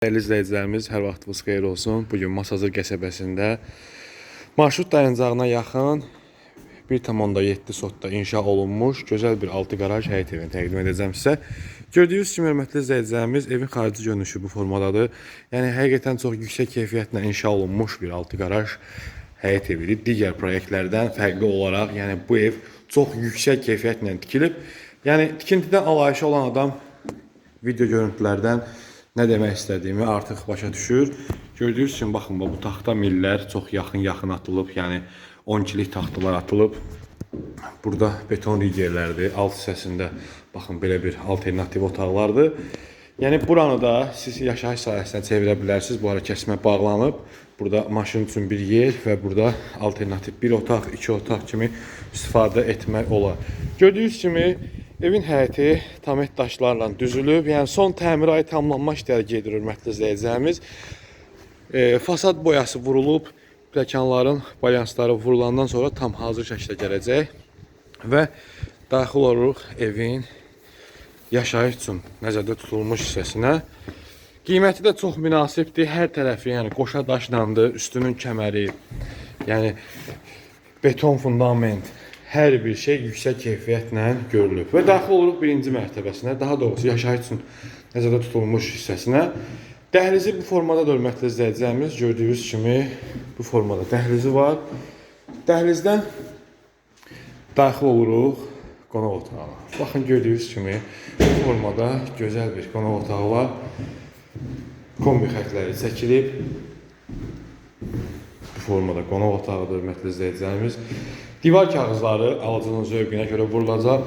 Dəyərli izləyicilərimiz, hər vaxtınız xeyir olsun. Bu gün Masazır qəsəbəsində marşrut dayanacağına yaxın 1.7 sotda inşa olunmuş gözəl bir altı qaraj həyət evini təqdim edəcəm sizə. Gördüyünüz kimi hörmətli izləyicilərimiz, evin xarici görünüşü bu formadadır. Yəni həqiqətən çox yüksək keyfiyyətlə inşa olunmuş bir altı qaraj həyət evidir. Digər layihələrdən fərqli olaraq, yəni bu ev çox yüksək keyfiyyətlə tikilib. Yəni tikintidən alayışı olan adam video görüntülərdən nə demək istədiyimi artıq başa düşür. Gördüyünüz kimi baxın bu taxta millər çox yaxın-yaxın atılıb, yəni 10 kilik taxtalar atılıb. Burada beton rigerlərdir. Alt hissəsində baxın belə bir alternativ otaqlardır. Yəni buranı da siz yaşayış sahəsinə çevirə bilərsiniz. Bu ara kəsmə bağlanıb. Burada maşın üçün bir yer və burada alternativ bir otaq, iki otaq kimi istifadə etmək olar. Gördüyünüz kimi evin həyəti tamet daşlarla düzülüb. Yəni son təmir ayı tamamlanma işləri gedir hörmətli izləyicilərimiz. E, fasad boyası vurulub, pləkanların balyansları vurulandan sonra tam hazır şəkildə gələcək və daxil oluruq evin yaşayış üçün nəzərdə tutulmuş hissəsinə. Qiyməti də çox münasibdir. Hər tərəfi, yəni qoşa daşlandı, üstünün kəməri, yəni beton fundament, hər bir şey yüksək keyfiyyətlə görülüb. Və daxil oluruq birinci mərtəbəsinə, daha doğrusu yaşayış üçün nəzərdə tutulmuş hissəsinə. Dəhlizi bu formada da hörmətli izləyicilərimiz gördüyünüz kimi bu formada dəhlizi var. Dəhlizdən daxil oluruq qonaq otağına. Baxın gördüyünüz kimi bu formada gözəl bir qonaq otağı var. Kombi xətləri çəkilib. Bu formada qonaq otağıdır hörmətli izləyicilərimiz. Divar kağızları alıcının zövqünə görə vurulacaq.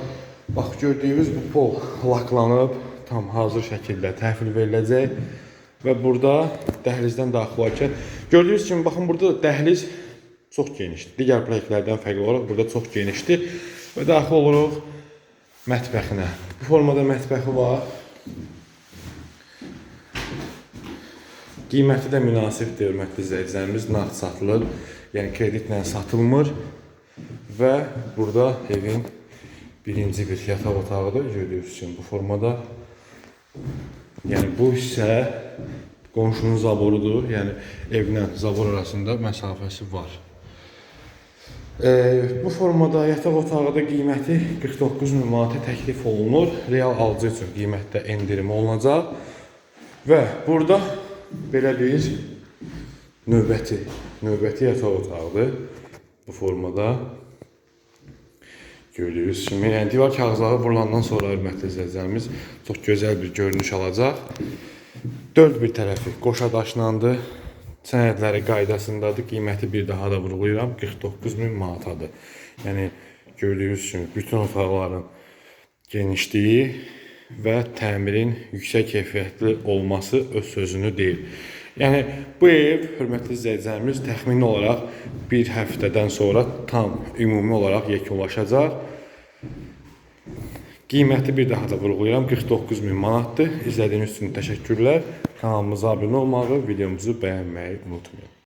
Bax gördüyünüz bu pol laklanıb tam hazır şəkildə təhvil veriləcək və burada dəhlizdən daxil olarkən gördüyünüz kimi baxın burada dəhliz çox genişdir. Digər layihələrdən fərqli olaraq burada çox genişdir və daxil oluruq mətbəxinə. Bu formada mətbəxi var. Qiyməti də münasibdir, hörmətli izləyicilərimiz. Nağd satılır, yəni kreditlə satılmır və burada evin birinci bir yataq otağıdır. Gördüyünüz kimi bu formada. Yəni bu hissə qonşunun zaborudur. Yəni evlə zabor arasında məsafəsi var. E, bu formada yataq otağı da qiyməti 49 min manata təklif olunur. Real alıcı üçün qiymətdə endirim olunacaq. Və burada belə bir növbəti, növbəti yataq otağıdır. Bu formada gördüyünüz kimi, yəni divar kağızları vurulandan sonra hörmətli izləyicilərimiz çox gözəl bir görünüş alacaq. Dörd bir tərəfi qoşa daşlandı. Sənədləri qaydasındadır. Qiyməti bir daha da vurğulayıram. 49 min manatadır. Yəni gördüyünüz kimi bütün otaqların genişliyi və təmirin yüksək keyfiyyətli olması öz sözünü deyir. Yəni bu ev hörmətli izləyicilərimiz təxmini olaraq bir həftədən sonra tam ümumi olaraq yekunlaşacaq. Qiyməti bir daha da vurğulayıram 49 min manatdır. İzlədiyiniz üçün təşəkkürlər. Kanalımıza abunə olmağı, videomuzu bəyənməyi unutmayın.